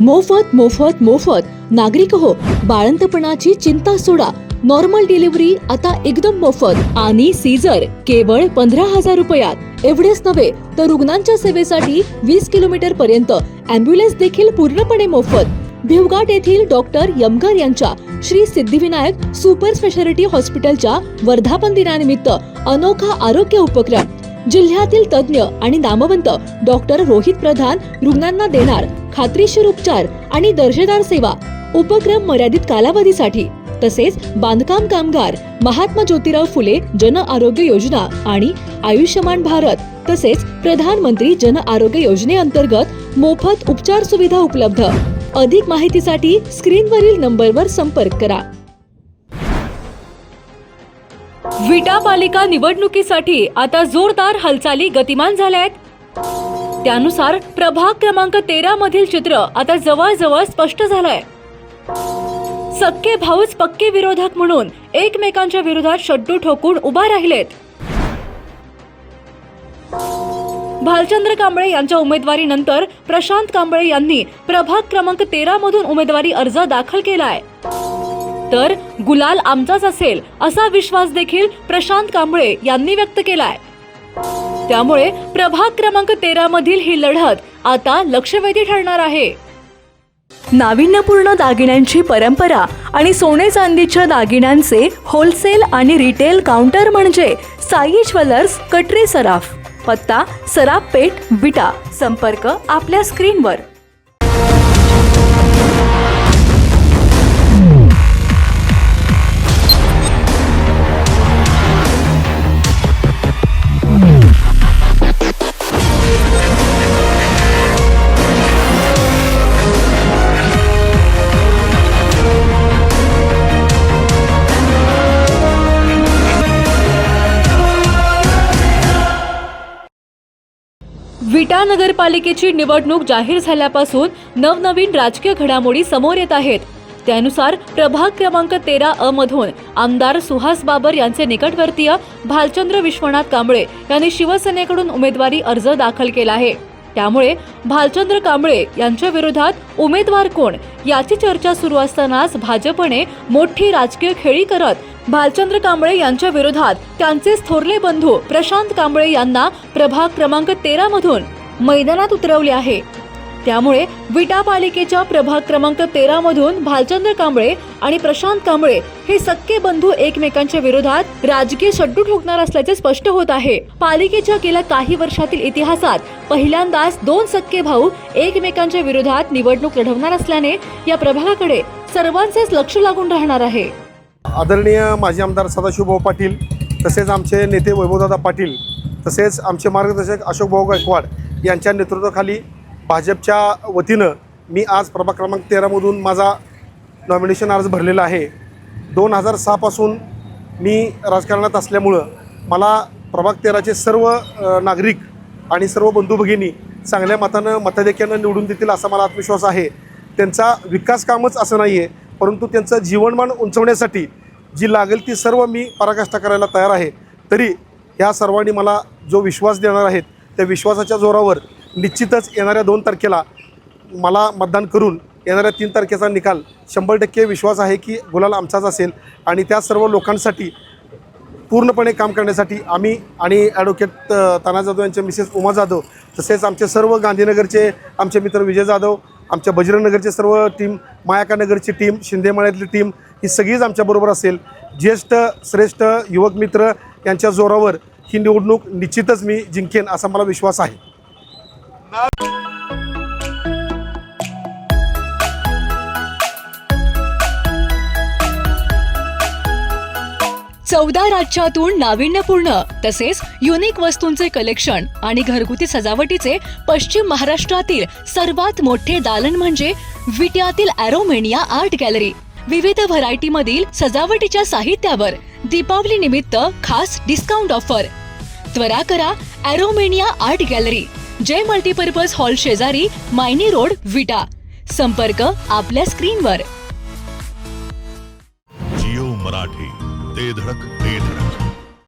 मोफत मोफत मोफत. नागरिक हो बाळंतपणाची चिंता सोडा. नॉर्मल डिलिव्हरी आता एकदम मोफत. आणि सीझर केवळ पंधरा हजार रुपयात. एवढेच नव्हे तर रुग्णांच्या सेवेसाठी वीस किलोमीटर पर्यंत. अँब्युलन्स देखील पूर्णपणे मोफत. भिवघाट येथील डॉक्टर यमगर यांच्या श्री सिद्धिविनायक सुपर स्पेशालिटी हॉस्पिटलच्या वर्धापन दिनानिमित्त अनोखा आरोग्य उपक्रम. जिल्ह्यातील तज्ज्ञ आणि नामवंत डॉक्टर रोहित प्रधान रुग्णांना देणार खात्रीशीर उपचार आणि दर्जेदार सेवा उपक्रम मर्यादित कालावधीसाठी तसेच बांधकाम कामगार महात्मा ज्योतिराव फुले जन आरोग्य योजना आणि आयुष्यमान भारत तसेच प्रधानमंत्री जन आरोग्य योजनेअंतर्गत मोफत उपचार सुविधा उपलब्ध. अधिक माहितीसाठी स्क्रीनवरील नंबरवर संपर्क करा. विटा पालिका निवडणुकीसाठी आता जोरदार हालचाली गतिमान झाल्या आहेत. त्यानुसार प्रभाग क्रमांक तेरा मधील चित्र आता जवळजवळ स्पष्ट झालंय. सक्के भाऊच पक्के विरोधक म्हणून एकमेकांच्या विरोधात शड्डू ठोकून उभा राहिलेत. भालचंद्र कांबळे यांच्या उमेदवारीनंतर प्रशांत कांबळे यांनी प्रभाग क्रमांक तेरा मधून उमेदवारी अर्ज दाखल केलाय. तर गुलाल आमचाच असेल असा विश्वास देखील प्रशांत कांबळे यांनी व्यक्त केलाय. त्यामुळे प्रभाग क्रमांक तेरा मधील ही लढत आता लक्षवेधी ठरणार आहे. नाविन्यपूर्ण दागिन्यांची परंपरा आणि सोने चांदीच्या दागिन्यांचे होलसेल आणि रिटेल काउंटर म्हणजे साई ज्वेलर्स कटरे सराफ पत्ता सराफ पेठ विटा संपर्क आपल्या स्क्रीनवर विटा नगरपालिकेची निवडणूक जाहीर झाल्यापासून नवनवीन राजकीय घडामोडी समोर येत आहेत. त्यानुसार प्रभाग क्रमांक तेरा अ मधून आमदार सुहास बाबर यांचे निकटवर्तीय भालचंद्र विश्वनाथ कांबळे यांनी शिवसेनेकडून उमेदवारी अर्ज दाखल केला आहे. त्यामुळे भालचंद्र कांबळे यांच्या विरोधात उमेदवार कोण याची चर्चा सुरू असतानाच भाजपने मोठी राजकीय खेळी करत भालचंद्र कांबळे यांच्या विरोधात त्यांचे थोरले बंधू प्रशांत कांबळे यांना प्रभाग क्रमांक तेरा मधून मैदानात उतरवले आहे. त्यामुळे विटा पालिकेच्या प्रभाग क्रमांक तेरा मधून भालचंद्र कांबळे आणि प्रशांत कांबळे हे सक्के बंधू एकमेकांच्या विरोधात राजकीय शड्डू ठोकणार असल्याचे स्पष्ट होत आहे. पालिकेच्या गेल्या काही वर्षातील इतिहासात पहिल्यांदाच दोन सक्के भाऊ एकमेकांच्या विरोधात निवडणूक लढवणार असल्याने या प्रभागाकडे सर्वांचेच लक्ष लागून राहणार आहे. आदरणीय माजी आमदार सदाशिवभाऊ पाटील तसेच आमचे नेते वैभवदादा पाटील तसेच आमचे मार्गदर्शक अशोकभाऊ गायकवाड यांच्या नेतृत्वाखाली भाजपच्या वतीनं मी आज प्रभाग क्रमांक तेरामधून माझा नॉमिनेशन अर्ज भरलेला आहे. दोन हजार सहापासून मी राजकारणात असल्यामुळं मला प्रभाग तेराचे सर्व नागरिक आणि सर्व बंधू भगिनी चांगल्या मतानं मताधिक्यानं निवडून देतील असा मला आत्मविश्वास आहे. त्यांचा विकास कामच असं नाही आहे परंतु त्यांचं जीवनमान उंचवण्यासाठी जी लागेल ती सर्व मी पराकाष्ठा करायला तयार आहे. तरी ह्या सर्वांनी मला जो विश्वास देणार आहेत त्या विश्वासाच्या जोरावर निश्चितच येणाऱ्या दोन तारखेला मला मतदान करून येणाऱ्या तीन तारखेचा निकाल शंभर टक्के विश्वास आहे की गुलाल आमचाच असेल. आणि त्या सर्व लोकांसाठी पूर्णपणे काम करण्यासाठी आम्ही आणि ॲडव्होकेट ताना जाधव यांचे मिसेस उमा जाधव तसेच आमचे सर्व गांधीनगरचे आमचे मित्र विजय जाधव आमच्या बजरंगनगरचे सर्व टीम मायाकानगरची टीम शिंदेमाळ्यातली टीम ही सगळीच आमच्याबरोबर असेल. ज्येष्ठ श्रेष्ठ युवक मित्र यांच्या जोरावर ही निवडणूक निश्चितच मी जिंकेन असा मला विश्वास आहे. चौदा राज्यातून नाविन्यपूर्ण तसेच युनिक वस्तूंचे कलेक्शन आणि घरगुती सजावटीचे पश्चिम महाराष्ट्रातील सर्वात मोठे दालन म्हणजे विट्यातील ॲरोमेनिया आर्ट गॅलरी विविध व्हरायटी मधील सजावटीच्या साहित्यावर दीपावली निमित्त खास डिस्काउंट ऑफर त्वरा करा Aromania art gallery Jai multipurpose hall शेजारी मायनी रोड विटा. संपर्क आपल्या स्क्रीनवर. जिओ मराठी ते धडक ते धडक.